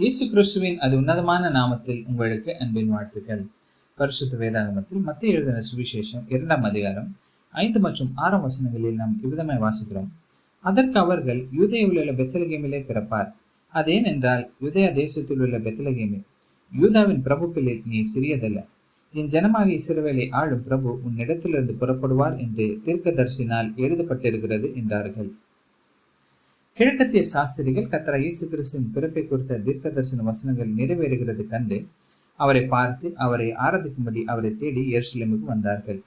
இயேசு கிறிஸ்துவின் அது உன்னதமான நாமத்தில் உங்களுக்கு அன்பின் வாழ்த்துக்கள். பரிசுத்த வேதாகமத்தில் மத்திய எழுதின சுவிசேஷம் இரண்டாம் அதிகாரம் ஐந்து மற்றும் ஆறாம் வசனங்களில் நாம் இவ்விதமாய் வாசிக்கிறோம். அதற்கு அவர்கள் யூதேயில் உள்ள பெத்தலகேமிலே பிறப்பார். அதேன் என்றால் யூதேய தேசத்தில் உள்ள பெத்தலகேமே யூதாவின் பிரபுக்களில் நீ சிறியதல்ல. என் ஜனமாகிய சிறுவேலை ஆளும் பிரபு உன்னிடத்திலிருந்து புறப்படுவார் என்று தீர்க்கதரிசினால் எழுதப்பட்டிருக்கிறது என்றார்கள். கிழக்கத்திய சாஸ்திரிகள் கத்தரா இயேசு கிறிஸ்துவின் பிறப்பை குறித்த தீர்க்க தரிசன வசனங்கள் நிறைவேறுகிறது கண்டு அவரை பார்த்து அவரை ஆராதிக்கும்படி அவரை தேடி எருசலேமுக்கு வந்தார்கள்.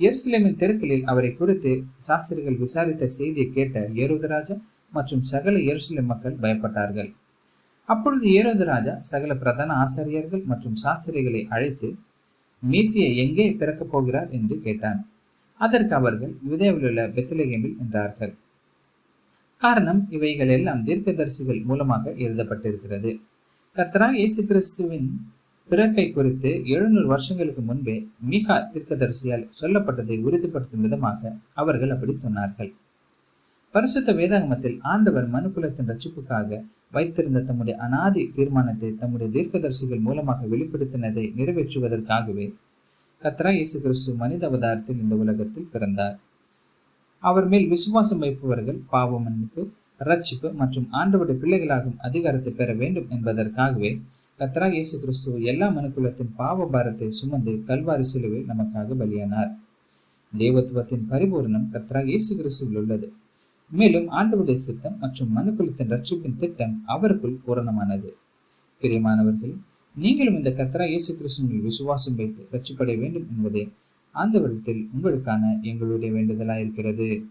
எருசலேமின் தெருக்களில் அவரை குறித்து சாஸ்திரிகள் விசாரித்த செய்தியை கேட்ட ஏரோதராஜா மற்றும் சகல எருசலேம் மக்கள் பயப்பட்டார்கள். அப்பொழுது ஏரோதராஜா சகல பிரதான ஆசிரியர்கள் மற்றும் சாஸ்திரிகளை அழைத்து மீசியை எங்கே பிறக்கப் போகிறார்? என்று கேட்டான். அதற்கு அவர்கள் யுதேவில் பெத்திலகேமில் என்றார்கள். காரணம் இவைகள் எல்லாம் தீர்க்கதரிசிகள் மூலமாக எழுதப்பட்டிருக்கிறது. கர்த்தராக இயேசு கிறிஸ்துவின் பிறப்பை குறித்து எழுநூறு வருஷங்களுக்கு முன்பே மிகா தீர்க்கதரிசியால் சொல்லப்பட்டதை உறுதிப்படுத்தும் விதமாக அவர்கள் அப்படி சொன்னார்கள். பரிசுத்த வேதாகமத்தில் ஆண்டவர் மனுக்குலத்தின் ரட்சிப்புக்காக வைத்திருந்த தம்முடைய அனாதி தீர்மானத்தை தம்முடைய தீர்க்கதரிசிகள் மூலமாக வெளிப்படுத்தினதை நிறைவேற்றுவதற்காகவே கத்ரா இயேசு கிறிஸ்து மனித அவதாரத்தில் இந்த உலகத்தில் பிறந்தார். அவர் மேல் விசுவாசம் வைப்பவர்கள் பாவ மன்னிப்பு ரட்சிப்பு மற்றும் ஆண்டவருடைய பிள்ளைகளாகும் அதிகாரத்தை பெற வேண்டும் என்பதற்காகவே கத்ரா இயேசு கிறிஸ்துவ எல்லா மனுக்குலத்தின் பாவ பாரத்தை சுமந்து கல்வாரி சிலுவை நமக்காக பலியானார். தேவத்துவத்தின் பரிபூர்ணம் கத்ரா இயேசு கிறிஸ்துவில் உள்ளது. மேலும் ஆண்டவருடைய சித்தம் மற்றும் மனுக்குலத்தின் ரட்சிப்பின் திட்டம் அவருக்குள் பூரணமானது. பிரியமானவர்கள் நீங்களும் இந்த கத்ரா இயேசு கிறிஸ்துவில் விசுவாசம் வைத்து ரட்சிப்படைய வேண்டும் என்பதே ஆண்டவரத்தில் உங்களுக்கான எங்களுடைய வேண்டுதலாயிருக்கிறது.